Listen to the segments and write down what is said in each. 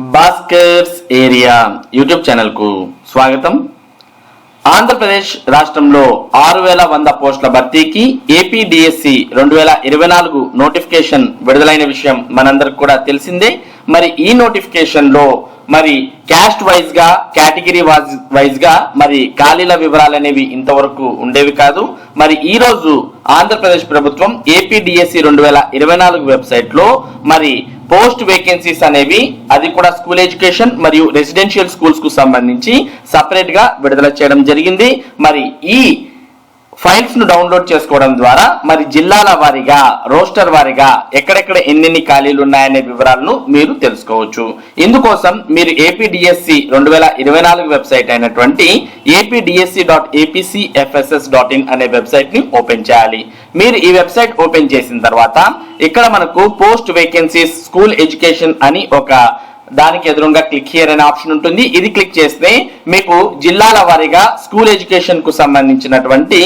Bhaskar's area YouTube ఛానల్కు స్వాగతం. ఆంధ్రప్రదేశ్ రాష్ట్రంలో ఆరు వేల వంద పోస్టుల భర్తీకి ఏపీడిఎస్సి రెండు వేల ఇరవై నాలుగు నోటిఫికేషన్ విడుదలైన విషయం మనందరికి కూడా తెలిసిందే. మరి ఈ నోటిఫికేషన్లో మరి క్యాస్ట్ వైజ్గా కేటగిరీ వైజ్గా మరి ఖాళీల వివరాలు అనేవి ఇంతవరకు ఉండేవి కాదు. మరి ఈ రోజు ఆంధ్రప్రదేశ్ ప్రభుత్వం ఏపీడిఎస్సి రెండు వేల ఇరవై నాలుగు వెబ్సైట్లో మరి పోస్ట్ వేకెన్సీస్ అనేవి అది కూడా స్కూల్ ఎడ్యుకేషన్ మరియు రెసిడెన్షియల్ స్కూల్స్కు సంబంధించి సపరేట్గా విడుదల చేయడం జరిగింది. మరి ఈ ఫైల్స్ను డౌన్లోడ్ చేసుకోవడం ద్వారా మరి జిల్లాల వారీగా రోస్టర్ వారీగా ఎక్కడెక్కడ ఎన్నెన్ని ఖాళీలు ఉన్నాయనే వివరాలను మీరు తెలుసుకోవచ్చు. ఇందుకోసం మీరు ఏపీడిఎస్సి రెండు వేల ఇరవై నాలుగు వెబ్సైట్ అయినటువంటి APDSC dot APCFSS dot in అనే వెబ్సైట్ని ఓపెన్ చేయాలి. మీరు ఈ వెబ్సైట్ ఓపెన్ చేసిన తర్వాత ఇక్కడ మనకు పోస్ట్ వేకెన్సీస్ స్కూల్ ఎడ్యుకేషన్ అని ఒక దానికి ఎదురుగా క్లిక్ హియర్ అనే ఆప్షన్ ఉంటుంది. ఇది క్లిక్ చేస్తే మీకు జిల్లాల వారీగా స్కూల్ ఎడ్యుకేషన్కు సంబంధించినటువంటి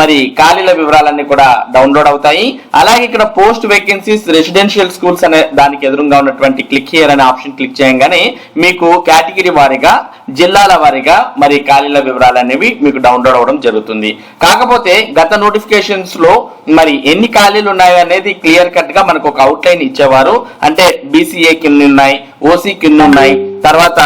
మరి ఖాళీల వివరాలన్నీ కూడా డౌన్లోడ్ అవుతాయి. అలాగే ఇక్కడ పోస్ట్ వేకెన్సీస్ రెసిడెన్షియల్ స్కూల్స్ అనే దానికి ఎదురుగా ఉన్నటువంటి క్లిక్ హియర్ అనే ఆప్షన్ క్లిక్ చేయగానే మీకు కేటగిరీ వారీగా జిల్లాల వారీగా మరి ఖాళీల వివరాలు అనేవి మీకు డౌన్లోడ్ అవ్వడం జరుగుతుంది. కాకపోతే గత నోటిఫికేషన్స్లో మరి ఎన్ని ఖాళీలు ఉన్నాయో అనేది క్లియర్ కట్గా మనకు ఒక అవుట్ లైన్ ఇచ్చేవారు. అంటే బీసీఏ కింద ఉన్నాయి ఓసీ కింద ఉన్నాయి తర్వాత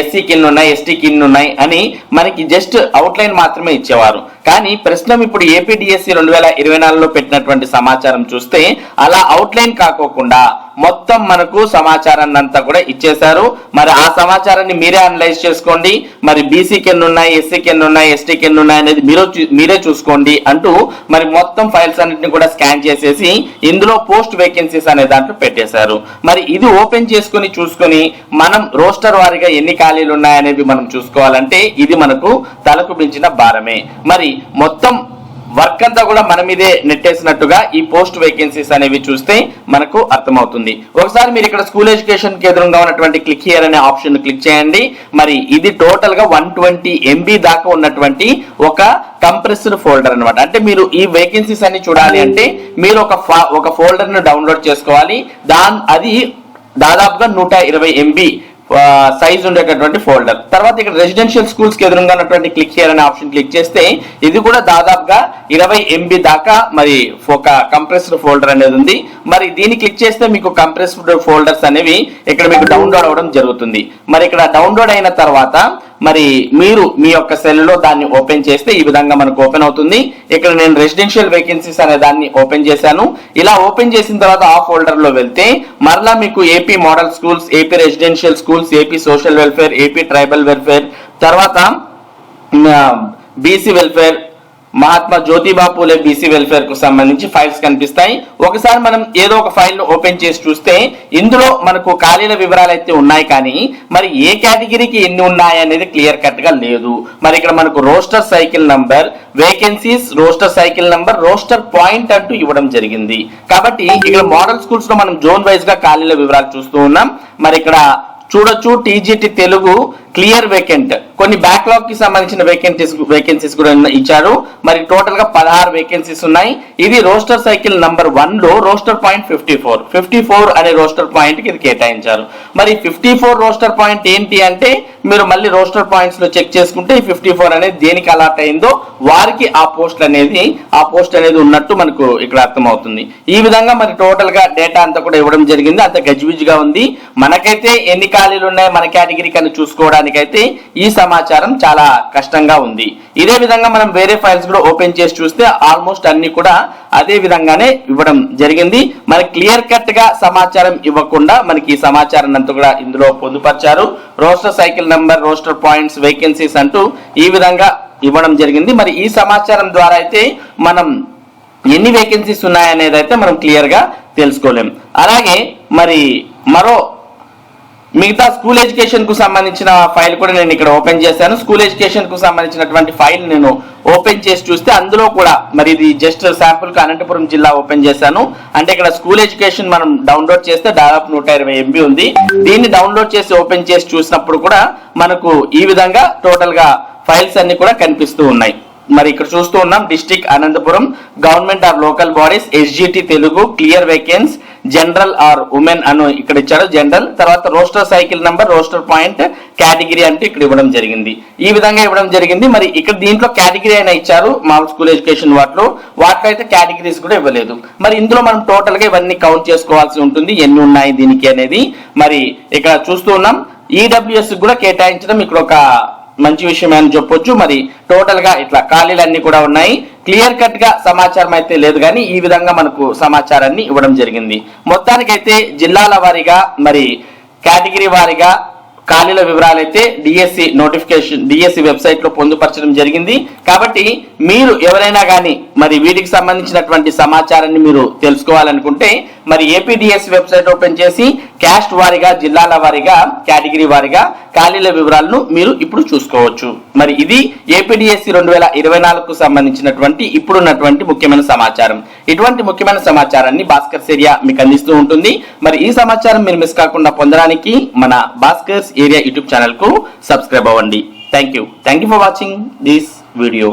ఎస్సీ కింద ఉన్నాయి ఎస్టీ కింద ఉన్నాయి అని మనకి జస్ట్ అవుట్లైన్ మాత్రమే ఇచ్చేవారు. కానీ ప్రస్తుతం ఇప్పుడు ఏపీడిఎస్సి రెండు వేల ఇరవై నాలుగులో పెట్టినటువంటి సమాచారం చూస్తే అలా అవుట్లైన్ కాకోకుండా మొత్తం మనకు సమాచారాన్ని అంతా కూడా ఇచ్చేశారు. మరి ఆ సమాచారాన్ని మీరే అనలైజ్ చేసుకోండి. మరి బీసీ ఎన్ని ఉన్నాయి ఎస్సీ ఎన్ని ఉన్నాయి ఎస్టీ ఎన్ని ఉన్నాయి అనేది మీరు మీరే చూసుకోండి అంటూ మరి మొత్తం ఫైల్స్ అన్నింటిని కూడా స్కాన్ చేసేసి ఇందులో పోస్ట్ వేకెన్సీస్ అనే దాంట్లో పెట్టేశారు. మరి ఇది ఓపెన్ చేసుకొని చూసుకొని మనం రోస్టర్ వారిగా ఎన్ని ఖాళీలు ఉన్నాయనేవి మనం చూసుకోవాలంటే ఇది మనకు తలకు మించిన భారమే. మరి మొత్తం వర్క్ అంతా కూడా మన మీదే నెట్టేసినట్టుగా ఈ పోస్ట్ వేకెన్సీస్ అనేవి చూస్తే మనకు అర్థమవుతుంది. ఒకసారి మీరు ఇక్కడ స్కూల్ ఎడ్యుకేషన్కి ఎదురుగా ఉన్నటువంటి క్లిక్ హియర్ అనే ఆప్షన్ క్లిక్ చేయండి. మరి ఇది టోటల్గా వన్ ట్వంటీ ఎంబీ దాకా ఉన్నటువంటి ఒక కంప్రెస్డ్ ఫోల్డర్ అన్నమాట. అంటే మీరు ఈ వేకెన్సీస్ అన్ని చూడాలి అంటే మీరు ఒక ఫా- ఒక ఫోల్డర్ను డౌన్లోడ్ చేసుకోవాలి. దాని అది దాదాపుగా నూట ఇరవై ఎంబీ సైజ్ ఉండేటటువంటి ఫోల్డర్ తర్వాత ఇక్కడ రెసిడెన్షియల్ స్కూల్స్కి ఎదురుగా ఉన్నటువంటి క్లిక్ హియర్ అనే ఆప్షన్ క్లిక్ చేస్తే ఇది కూడా దాదాపుగా ఇరవై ఎంబీ దాకా మరి ఒక కంప్రెస్డ్ ఫోల్డర్ అనేది ఉంది. మరి దీన్ని క్లిక్ చేస్తే మీకు కంప్రెస్డ్ ఫోల్డర్స్ అనేవి ఇక్కడ మీకు డౌన్లోడ్ అవ్వడం జరుగుతుంది. మరి ఇక్కడ డౌన్లోడ్ అయిన తర్వాత మరి మీరు మీ యొక్క సెల్లో దాన్ని ఓపెన్ చేస్తే ఈ విధంగా మనకు ఓపెన్ అవుతుంది. ఇక్కడ నేను రెసిడెన్షియల్ వేకెన్సీస్ అనే దాన్ని ఓపెన్ చేశాను. ఇలా ఓపెన్ చేసిన తర్వాత ఆ ఫోల్డర్లో వెళ్తే మరలా మీకు AP model schools AP residential schools AP social welfare AP tribal welfare తర్వాత BC welfare Mahatma Jyotiba Phule BC వెల్ఫేర్కు సంబంధించి ఫైల్స్ కనిపిస్తాయి. ఒకసారి మనం ఏదో ఒక ఫైల్ ఓపెన్ చేసి చూస్తే ఇందులో మనకు ఖాళీల వివరాలు అయితే ఉన్నాయి కానీ మరి ఏ కేటగిరీకి ఎన్ని ఉన్నాయి అనేది క్లియర్ కట్గా లేదు. మరి ఇక్కడ మనకు roster cycle number vacancies roster cycle number roster point అంటూ ఇవ్వడం జరిగింది. కాబట్టి ఇక్కడ మోడల్ స్కూల్స్లో మనం జోన్ వైజ్గా ఖాళీల వివరాలు చూస్తూ ఉన్నాం. మరి ఇక్కడ చూడొచ్చు టీజీటీ తెలుగు క్లియర్ వేకెంట్ కొన్ని బ్యాక్లాగ్కి సంబంధించిన వేకెన్సీస్ వేకెన్సీస్ కూడా ఇచ్చారు. మరి టోటల్గా పదహారు వేకెన్సీస్ ఉన్నాయి. ఇది రోస్టర్ సైకిల్ నంబర్ వన్లో roster point fifty four fifty four అనే రోస్టర్ పాయింట్కి ఇది కేటాయించారు. మరి ఫిఫ్టీ ఫోర్ రోస్టర్ పాయింట్ ఏంటి అంటే మీరు మళ్ళీ రోస్టర్ పాయింట్స్లో చెక్ చేసుకుంటే ఈ ఫిఫ్టీ ఫోర్ అనేది దేనికి అలాట్ అయిందో వారికి ఆ పోస్ట్ అనేది ఆ పోస్ట్ అనేది ఉన్నట్టు మనకు ఇక్కడ అర్థమవుతుంది. ఈ విధంగా మరి టోటల్గా డేటా అంతా కూడా ఇవ్వడం జరిగింది. అంత గజిబిజిగా ఉంది. మనకైతే ఎన్ని ఖాళీలు ఉన్నాయి మన కేటగిరీ కన్నా చూసుకోవడానికైతే ఈ సమాచారం చాలా కష్టంగా ఉంది. ఇదే విధంగా మనం వేరే ఫైల్స్ కూడా ఓపెన్ చేసి చూస్తే ఆల్మోస్ట్ అన్ని కూడా అదే విధంగానే ఇవ్వడం జరిగింది. మరి క్లియర్ కట్గా సమాచారం ఇవ్వకుండా మనకి ఈ సమాచారం అంతా కూడా ఇందులో పొందుపరిచారు. Roster cycle number roster points vacancies అంటూ ఈ విధంగా ఇవ్వడం జరిగింది. మరి ఈ సమాచారం ద్వారా అయితే మనం ఎన్ని వేకెన్సీస్ ఉన్నాయనేది అయితే మనం క్లియర్గా తెలుసుకోలేం. అలాగే మరి మరో మిగతా స్కూల్ ఎడ్యుకేషన్కు సంబంధించిన ఫైల్ కూడా నేను ఇక్కడ ఓపెన్ చేశాను. స్కూల్ ఎడ్యుకేషన్కు సంబంధించినటువంటి ఫైల్ నేను ఓపెన్ చేసి చూస్తే అందులో కూడా మరి ఇది జస్ట్ శాంపుల్కు అనంతపురం జిల్లా ఓపెన్ చేశాను. అంటే ఇక్కడ స్కూల్ ఎడ్యుకేషన్ మనం డౌన్లోడ్ చేస్తే దాదాపు నూట ఇరవై ఎంబీ ఉంది. దీన్ని డౌన్లోడ్ చేసి ఓపెన్ చేసి చూసినప్పుడు కూడా మనకు ఈ విధంగా టోటల్గా ఫైల్స్ అన్ని కూడా కనిపిస్తూ ఉన్నాయి. మరి ఇక్కడ చూస్తూ ఉన్నాం district Anantapuram government or local bodies SGT Telugu clear vacancies general or women అను ఇక్కడ ఇచ్చాడు జనరల్ తర్వాత roster cycle number roster point category అంటూ ఇక్కడ ఇవ్వడం జరిగింది. ఈ విధంగా ఇవ్వడం జరిగింది. మరి ఇక్కడ దీంట్లో కేటగిరీ అయినా ఇచ్చారు మామూలు స్కూల్ ఎడ్యుకేషన్ వాటిలో వాటికైతే కేటగిరీస్ కూడా ఇవ్వలేదు. మరి ఇందులో మనం టోటల్గా ఇవన్నీ కౌంట్ చేసుకోవాల్సి ఉంటుంది. ఎన్ని ఉన్నాయి దీనికి అనేది. మరి ఇక్కడ చూస్తూ ఉన్నాం. ఈడబ్ల్యూఎస్ కూడా కేటాయించడం ఇక్కడ ఒక మంచి విషయం అని చెప్పొచ్చు. మరి టోటల్గా ఇట్లా ఖాళీలన్నీ కూడా ఉన్నాయి. క్లియర్ కట్గా సమాచారం అయితే లేదు కానీ ఈ విధంగా మనకు సమాచారాన్ని ఇవ్వడం జరిగింది. మొత్తానికైతే జిల్లాల వారీగా మరి కేటగిరీ వారీగా ఖాళీల వివరాలు అయితే డిఎస్సి నోటిఫికేషన్ డిఎస్సి వెబ్సైట్లో పొందుపరచడం జరిగింది. కాబట్టి మీరు ఎవరైనా కానీ మరి వీటికి సంబంధించినటువంటి సమాచారాన్ని మీరు తెలుసుకోవాలనుకుంటే మరి ఏపీడిఎస్ వెబ్సైట్ ఓపెన్ చేసి క్యాస్ట్ వారీగా జిల్లాల వారీగా కేటగిరీ వారీగా ఖాళీల వివరాలను మీరు ఇప్పుడు చూసుకోవచ్చు. మరి ఇది ఏపీడిఎస్సి రెండు వేల ఇరవై నాలుగుకు సంబంధించినటువంటి ఇప్పుడున్నటువంటి ముఖ్యమైన సమాచారం. ఇటువంటి ముఖ్యమైన సమాచారాన్ని భాస్కర్స్ ఏరియా మీకు అందిస్తూ ఉంటుంది. మరి ఈ సమాచారం మీరు మిస్ కాకుండా పొందడానికి మన భాస్కర్స్ ఏరియా యూట్యూబ్ ఛానల్కు సబ్స్క్రైబ్ అవ్వండి. Thank you thank you for watching this video